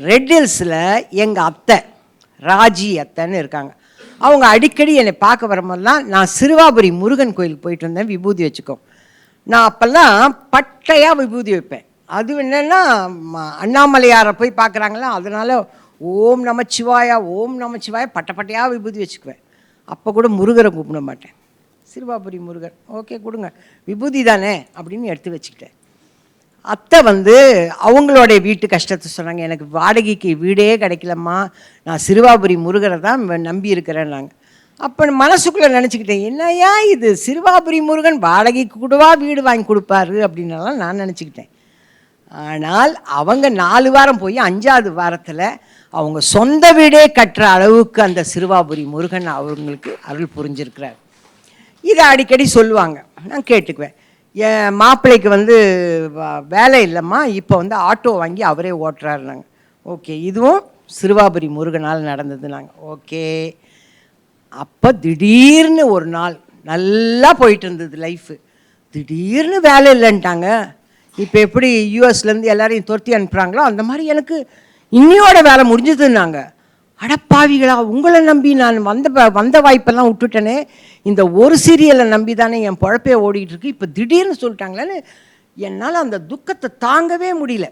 Red ஹில்ஸில் எங்கள் அத்தை ராஜி அத்தைன்னு இருக்காங்க. அவங்க அடிக்கடி என்னை பார்க்க வரும்போதெல்லாம் நான் சிறுவாபுரி முருகன் கோயிலுக்கு போயிட்டு இருந்தேன் விபூதி வச்சுக்கோ நான் அப்போல்லாம் பட்டையாக விபூதி வைப்பேன். அது என்னென்னா ம- அண்ணாமலையாரை போய் பார்க்குறாங்களா அதனால ஓம் நமச்சிவாயா ஓம் நமச்சிவாயா பட்டை பட்டையாக விபூதி வச்சுக்குவேன். அப்போ கூட முருகரை கூப்பிட மாட்டேன். சிறுவாபுரி முருகன் ஓகே கொடுங்க. விபூதி தானே அப்படின்னு எடுத்து வச்சுக்கிட்டேன். அத்தை வந்து அவங்களுடைய வீட்டு கஷ்டத்தை சொன்னாங்க. எனக்கு வாடகைக்கு வீடே கிடைக்கலம்மா. நான் சிறுவாபுரி முருகரை தான் நம்பி இருக்கிறேன்னாங்க அப்போ மனசுக்குள்ளே நினச்சிக்கிட்டேன் என்னய்யா இது? சிறுவாபுரி முருகன் வாடகைக்கு கூடவா வீடு வாங்கி கொடுப்பாரு அப்படின்னலாம் நான் நினச்சிக்கிட்டேன். ஆனால் அவங்க நாலு வாரம் போய் அஞ்சாவது வாரத்தில் அவங்க சொந்த வீடே கட்டுற அளவுக்கு அந்த சிறுவாபுரி முருகன் அவங்களுக்கு அருள் புரிஞ்சிருக்கிறார். இதை அடிக்கடி சொல்லுவாங்க. நான் கேட்டுக்குவேன். என் மாப்பிள்ளைக்கு வந்து வேலை இல்லைம்மா. இப்போ வந்து ஆட்டோ வாங்கி அவரே ஓட்டுறாருனாங்க ஓகே இதுவும் சிறுவாபுரி முருகனால் நடந்தது நாங்கள் ஓகே. அப்போ திடீர்னு ஒரு நாள் நல்லா போயிட்டு இருந்தது லைஃபு திடீர்னு வேலை இல்லைன்ட்டாங்க. இப்போ எப்படி யூஎஸ்லேருந்து எல்லாரையும் துரத்தி அனுப்புகிறாங்களோ அந்த மாதிரி எனக்கு இன்னியோட வேலை முடிஞ்சதுன்னாங்க. அடப்பாவிகளா உங்களை நம்பி நான் வந்த வந்த வாய்ப்பெல்லாம் விட்டுட்டேனே. இந்த ஒரு சீரியலை நம்பி தானே என் பொழப்பே ஓடிக்கிட்டு இருக்கு. இப்போ திடீர்னு சொல்லிட்டாங்களேன்னு என்னால் அந்த துக்கத்தை தாங்கவே முடியல.